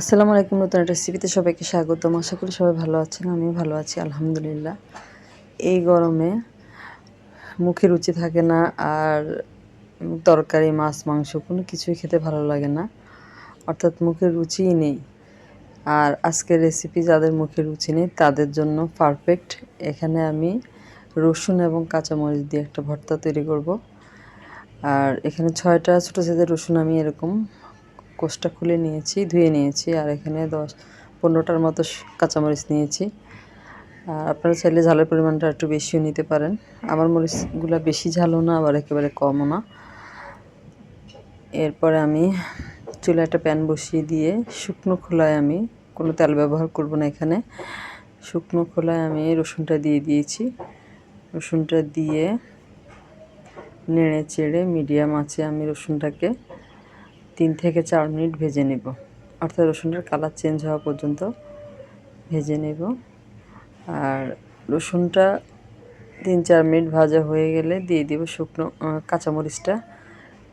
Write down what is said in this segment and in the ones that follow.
আসসালামু আলাইকুম, নতুন রেসিপিতে সবাইকে স্বাগতম। আশা করি সবাই ভালো আছেন আমি ভালো আছি, আলহামদুলিল্লাহ। এই গরমে মুখে রুচি থাকে না আর তরকারি, মাছ, মাংস কোনো কিছুই খেতে ভালো লাগে না। অর্থাৎ মুখে রুচিই নেই। আর আজকের রেসিপি যাদের মুখে রুচি নেই, তাদের জন্য পারফেক্ট এখানে আমি রসুন এবং কাঁচামরিচ দিয়ে একটা ভর্তা তৈরি করব। আর এখানে ছয়টা ছোটো সাইজের রসুন আমি এরকম কোষটা খুলে নিয়েছি, ধুয়ে নিয়েছি আর এখানে দশ পনেরোটার মতো কাঁচামরিচ নিয়েছি। আর আপনারা চাইলে ঝালের পরিমাণটা একটু বেশিও নিতে পারেন। আমার মরিচগুলো বেশি ঝালও না, আবার একেবারে কমও না। এরপরে আমি চুলে একটা প্যান বসিয়ে দিয়ে শুকনো খোলায় আমি, কোনো তেল ব্যবহার করব না এখানে, শুকনো খোলায় আমি রসুনটা দিয়ে দিয়েছি। রসুনটা দিয়ে নেড়ে চেড়ে মিডিয়াম আছে আমি রসুনটাকে তিন থেকে চার মিনিট ভেজে নেব। অর্থাৎ রসুনের কালার চেঞ্জ হওয়া পর্যন্ত ভেজে নেব। আর রসুনটা তিন চার মিনিট ভাজা হয়ে গেলে দিয়ে দিব শুকনো কাঁচামরিচটা।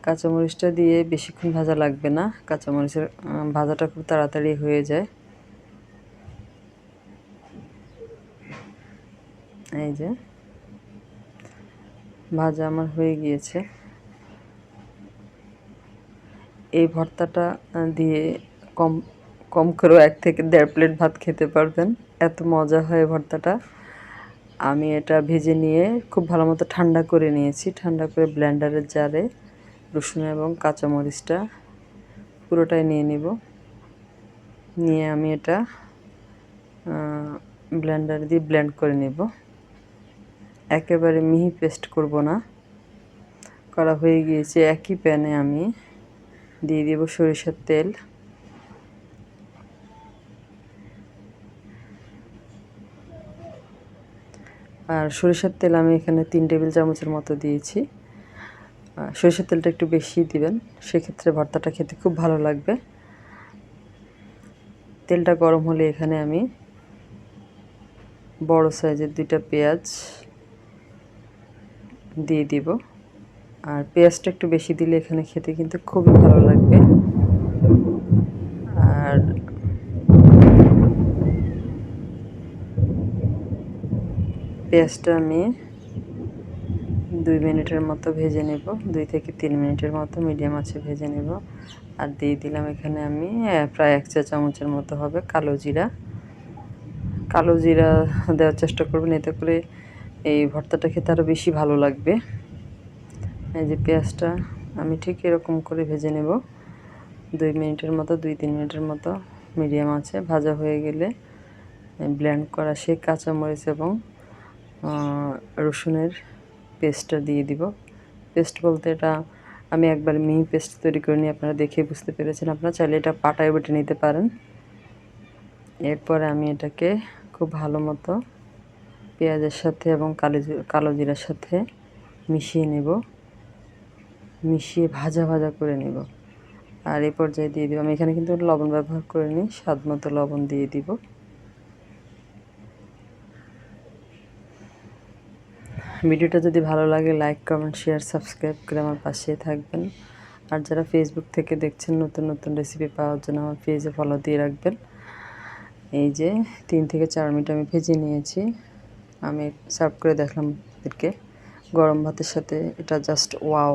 কাঁচামরিচটা দিয়ে বেশিক্ষণ ভাজা লাগবে না। কাঁচামরিচের ভাজাটা খুব তাড়াতাড়ি হয়ে যায়। এই যে, ভাজা আমার হয়ে গিয়েছে। এই ভর্তাটা দিয়ে কম কম করেও এক থেকে দেড় প্লেট ভাত খেতে পারবেন। এত মজা হয় ভর্তাটা। আমি এটা ভেজে নিয়ে খুব ভালো মতো ঠান্ডা করে নিয়েছি। ঠান্ডা করে ব্লেন্ডারের জারে রসুন এবং কাঁচামরিচটা পুরোটাই নিয়ে নিব। নিয়ে আমি এটা ব্লেন্ডার দিয়ে ব্লেন্ড করে নেব। একেবারে মিহি পেস্ট করব না। করা হয়ে গিয়েছে একই প্যানে আমি। দিয়ে দেব সরিষার তেল। আর সরিষার তেল আমি এখানে তিন টেবিল চামচের মতো দিয়েছি। সরিষার তেলটা একটু বেশি দিবেন, সেক্ষেত্রে ভর্তাটা খেতে খুব ভালো লাগবে। তেলটা গরম হলে এখানে আমি বড় সাইজের দুইটা পেঁয়াজ দিয়ে দিব। আর পেঁয়াজটা একটু বেশি দিলে এখানে খেতে কিন্তু খুবই ভালো লাগবে। আর পেঁয়াজটা আমি দুই মিনিটের মতো ভেজে নেব, দুই থেকে তিন মিনিটের মতো মিডিয়াম আছে ভেজে নেব। আর দিয়ে দিলাম এখানে আমি প্রায় এক চা চামচের মতো হবে কালো জিরা। কালো জিরা দেওয়ার চেষ্টা করবেন, এতে করে এই ভর্তাটা খেতে আরও বেশি ভালো লাগবে। এই যে পেঁয়াজটা আমি ঠিক এরকম করে ভেজে নেব। দুই মিনিটের মতো, দুই তিন মিনিটের মতো মিডিয়াম আছে, ভাজা হয়ে গেলে ব্লেন্ড করা সেই কাঁচামরিচ এবং রসুনের পেস্টটা দিয়ে দিব। পেস্ট বলতে এটা আমি একবার মিহি পেস্ট তৈরি করে নিয়ে আপনারা দেখে বুঝতে পেরেছেন। আপনারা চাইলে এটা পাটায় বেটে নিতে পারেন। এরপরে আমি এটাকে খুব ভালো মতো পেঁয়াজের সাথে এবং কালো কালো জিরার সাথে মিশিয়ে নেব। মিশিয়ে ভাজা ভাজা করে নেব। আর এই পর্যায়ে দিয়ে দিব। আমি এখানে কিন্তু লবণ ব্যবহার করে নিই। স্বাদ মতো লবণ দিয়ে দিব। ভিডিওটা যদি ভালো লাগে লাইক কমেন্ট শেয়ার সাবস্ক্রাইব করে আমার পাশে থাকবেন। আর যারা ফেসবুক থেকে দেখছেন, নতুন নতুন রেসিপি পাওয়ার জন্য আমার পেজে ফলো দিয়ে রাখবেন। এই যে তিন থেকে চার মিনিট আমি ভেজে নিয়েছি। আমি সার্ভ করে দেখলাম এদেরকে। গরম ভাতের সাথে এটা জাস্ট ওয়াও